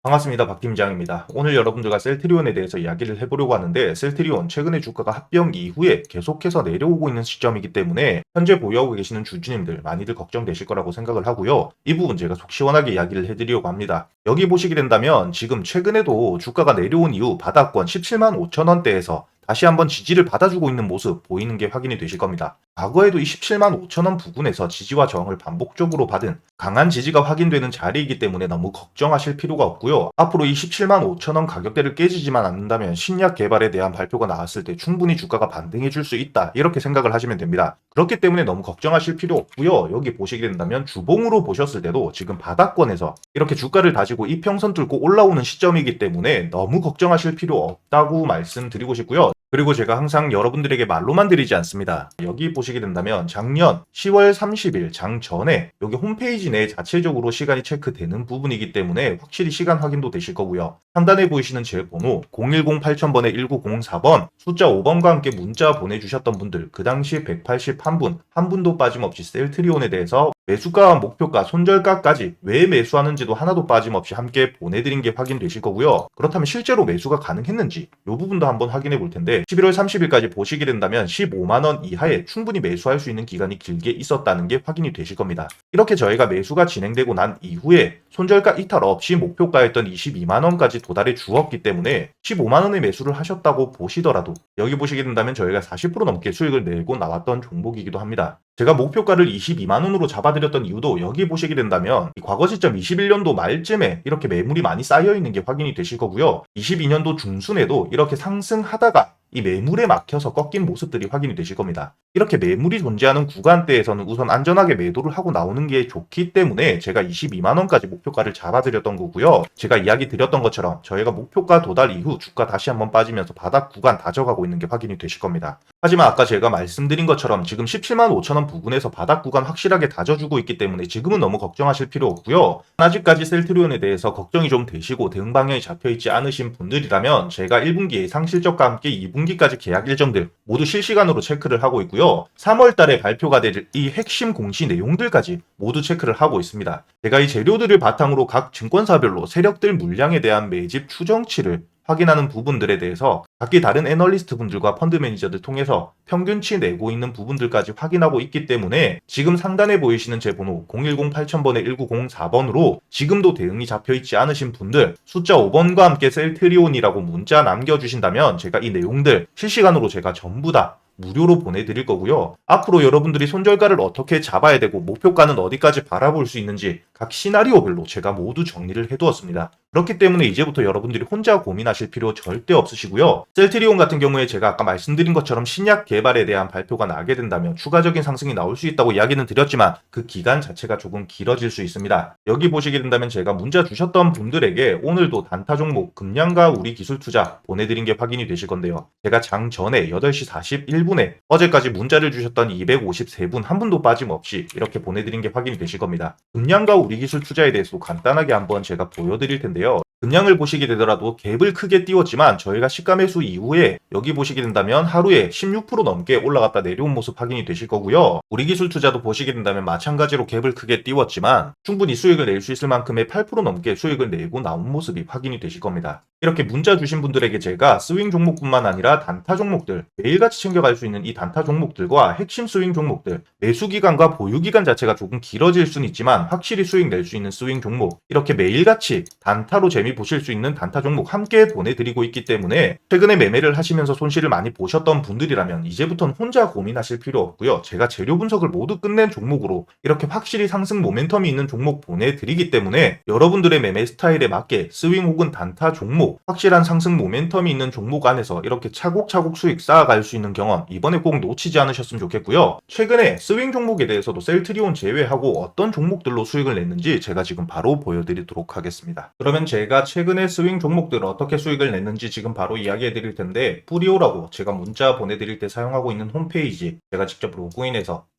반갑습니다. 박 팀장입니다. 오늘 여러분들과 셀트리온에 대해서 이야기를 해보려고 하는데 셀트리온 최근에 주가가 합병 이후에 계속해서 내려오고 있는 시점이기 때문에 현재 보유하고 계시는 주주님들 많이들 걱정되실 거라고 생각을 하고요. 이 부분 제가 속 시원하게 이야기를 해드리려고 합니다. 여기 보시게 된다면 지금 최근에도 주가가 내려온 이후 바닥권 17만 5천 원대에서 다시 한번 지지를 받아주고 있는 모습 보이는 게 확인이 되실 겁니다. 과거에도 이 17만 5천 원 부근에서 지지와 저항을 반복적으로 받은 강한 지지가 확인되는 자리이기 때문에 너무 걱정하실 필요가 없고요. 앞으로 이 17만 5천 원 가격대를 깨지지만 않는다면 신약 개발에 대한 발표가 나왔을 때 충분히 주가가 반등해 줄 수 있다. 이렇게 생각을 하시면 됩니다. 그렇기 때문에 너무 걱정하실 필요 없고요. 여기 보시게 된다면 주봉으로 보셨을 때도 지금 바닥권에서 이렇게 주가를 다지고 이평선 뚫고 올라오는 시점이기 때문에 너무 걱정하실 필요 없다고 말씀드리고 싶고요. 그리고 제가 항상 여러분들에게 말로만 드리지 않습니다. 여기 보시게 된다면 작년 10월 30일 장 전에 여기 홈페이지 내에 자체적으로 시간이 체크되는 부분이기 때문에 확실히 시간 확인도 되실 거고요. 상단에 보이시는 제 번호 010-8000번에 1904번 숫자 5번과 함께 문자 보내주셨던 분들 그 당시 181분 한 분도 빠짐없이 셀트리온에 대해서 매수가와 목표가, 손절가까지 왜 매수하는지도 하나도 빠짐없이 함께 보내드린 게 확인되실 거고요. 그렇다면 실제로 매수가 가능했는지 이 부분도 한번 확인해 볼 텐데 11월 30일까지 보시게 된다면 15만원 이하에 충분히 매수할 수 있는 기간이 길게 있었다는 게 확인이 되실 겁니다. 이렇게 저희가 매수가 진행되고 난 이후에 손절가 이탈 없이 목표가였던 22만원까지 도달해 주었기 때문에 15만원의 매수를 하셨다고 보시더라도 여기 보시게 된다면 저희가 40% 넘게 수익을 내고 나왔던 종목이기도 합니다. 제가 목표가를 22만원으로 잡아드렸던 이유도 여기 보시게 된다면 이 과거 시점 21년도 말쯤에 이렇게 매물이 많이 쌓여 있는 게 확인이 되실 거고요. 22년도 중순에도 이렇게 상승하다가 이 매물에 막혀서 꺾인 모습들이 확인이 되실 겁니다. 이렇게 매물이 존재하는 구간대에서는 우선 안전하게 매도를 하고 나오는 게 좋기 때문에 제가 22만원까지 목표가를 잡아드렸던 거고요. 제가 이야기 드렸던 것처럼 저희가 목표가 도달 이후 주가 다시 한번 빠지면서 바닥 구간 다져가고 있는 게 확인이 되실 겁니다. 하지만 아까 제가 말씀드린 것처럼 지금 17만 5천원 부근에서 바닥 구간 확실하게 다져주고 있기 때문에 지금은 너무 걱정하실 필요 없고요. 아직까지 셀트리온에 대해서 걱정이 좀 되시고 대응 방향이 잡혀있지 않으신 분들이라면 제가 1분기 예상 실적과 함께 2분기 까지 계약 일정들 모두 실시간으로 체크를 하고 있고요. 3월 달에 발표가 될 이 핵심 공시 내용들까지 모두 체크를 하고 있습니다. 제가 이 재료들을 바탕으로 각 증권사별로 세력들 물량에 대한 매집 추정치를 확인하는 부분들에 대해서 각기 다른 애널리스트 분들과 펀드 매니저들 통해서 평균치 내고 있는 부분들까지 확인하고 있기 때문에 지금 상단에 보이시는 제 번호 010-8000번에 1904번으로 지금도 대응이 잡혀 있지 않으신 분들 숫자 5번과 함께 셀트리온이라고 문자 남겨주신다면 제가 이 내용들 실시간으로 제가 전부 다 무료로 보내드릴 거고요. 앞으로 여러분들이 손절가를 어떻게 잡아야 되고 목표가는 어디까지 바라볼 수 있는지 각 시나리오별로 제가 모두 정리를 해두었습니다. 그렇기 때문에 이제부터 여러분들이 혼자 고민하실 필요 절대 없으시고요. 셀트리온 같은 경우에 제가 아까 말씀드린 것처럼 신약 개발에 대한 발표가 나게 된다면 추가적인 상승이 나올 수 있다고 이야기는 드렸지만 그 기간 자체가 조금 길어질 수 있습니다. 여기 보시게 된다면 제가 문자 주셨던 분들에게 오늘도 단타 종목 금량과 우리 기술 투자 보내드린 게 확인이 되실 건데요. 제가 장 전에 8시 41분에 어제까지 문자를 주셨던 253분 한 분도 빠짐없이 이렇게 보내드린 게 확인이 되실 겁니다. 금량과 우리 기술 투자에 대해서 간단하게 한번 제가 보여드릴 텐데요. 금량을 보시게 되더라도 갭을 크게 띄웠지만 저희가 시가 매수 이후에 여기 보시게 된다면 하루에 16% 넘게 올라갔다 내려온 모습 확인이 되실 거고요. 우리 기술 투자도 보시게 된다면 마찬가지로 갭을 크게 띄웠지만 충분히 수익을 낼 수 있을 만큼의 8% 넘게 수익을 내고 나온 모습이 확인이 되실 겁니다. 이렇게 문자 주신 분들에게 제가 스윙 종목뿐만 아니라 단타 종목들 매일같이 챙겨갈 수 있는 이 단타 종목들과 핵심 스윙 종목들 매수 기간과 보유 기간 자체가 조금 길어질 수는 있지만 확실히 수익 낼 수 있는 스윙 종목 이렇게 매일같이 단타로 재미 보실 수 있는 단타 종목 함께 보내드리고 있기 때문에 최근에 매매를 하시면서 손실을 많이 보셨던 분들이라면 이제부터는 혼자 고민하실 필요 없고요 제가 재료 분석을 모두 끝낸 종목으로 이렇게 확실히 상승 모멘텀이 있는 종목 보내드리기 때문에 여러분들의 매매 스타일에 맞게 스윙 혹은 단타 종목 확실한 상승 모멘텀이 있는 종목 안에서 이렇게 차곡차곡 수익 쌓아갈 수 있는 경험 이번에 꼭 놓치지 않으셨으면 좋겠고요. 최근에 스윙 종목에 대해서도 셀트리온 제외하고 어떤 종목들로 수익을 냈는지 제가 지금 바로 보여드리도록 하겠습니다. 그러면 제가 최근에 스윙 종목들 어떻게 수익을 냈는지 지금 바로 이야기해 드릴 텐데 뿌리오라고 제가 문자 보내드릴 때 사용하고 있는 홈페이지 제가 직접 로그인해서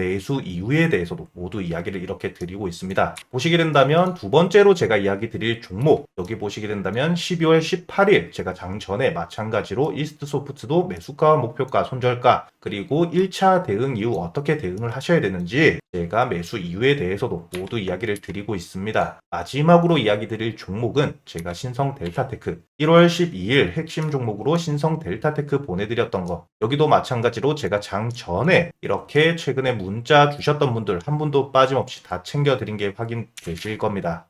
매수 이유에 대해서도 모두 이야기를 이렇게 드리고 있습니다. 보시게 된다면 두 번째로 제가 이야기 드릴 종목 여기 보시게 된다면 12월 18일 제가 장 전에 마찬가지로 이스트 소프트도 매수가, 목표가, 손절가 그리고 1차 대응 이후 어떻게 대응을 하셔야 되는지 제가 매수 이유에 대해서도 모두 이야기를 드리고 있습니다. 마지막으로 이야기 드릴 종목은 제가 신성 델타테크 1월 12일 핵심 종목으로 신성 델타테크 보내드렸던 거 여기도 마찬가지로 제가 장 전에 이렇게 최근에 문자 주셨던 분들 한 분도 빠짐없이 다 챙겨드린 게 확인되실 겁니다.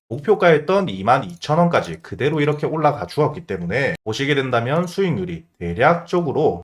목표가였던 22,000원까지 그대로 이렇게 올라가 주었기 때문에 보시게 된다면 수익률이 대략적으로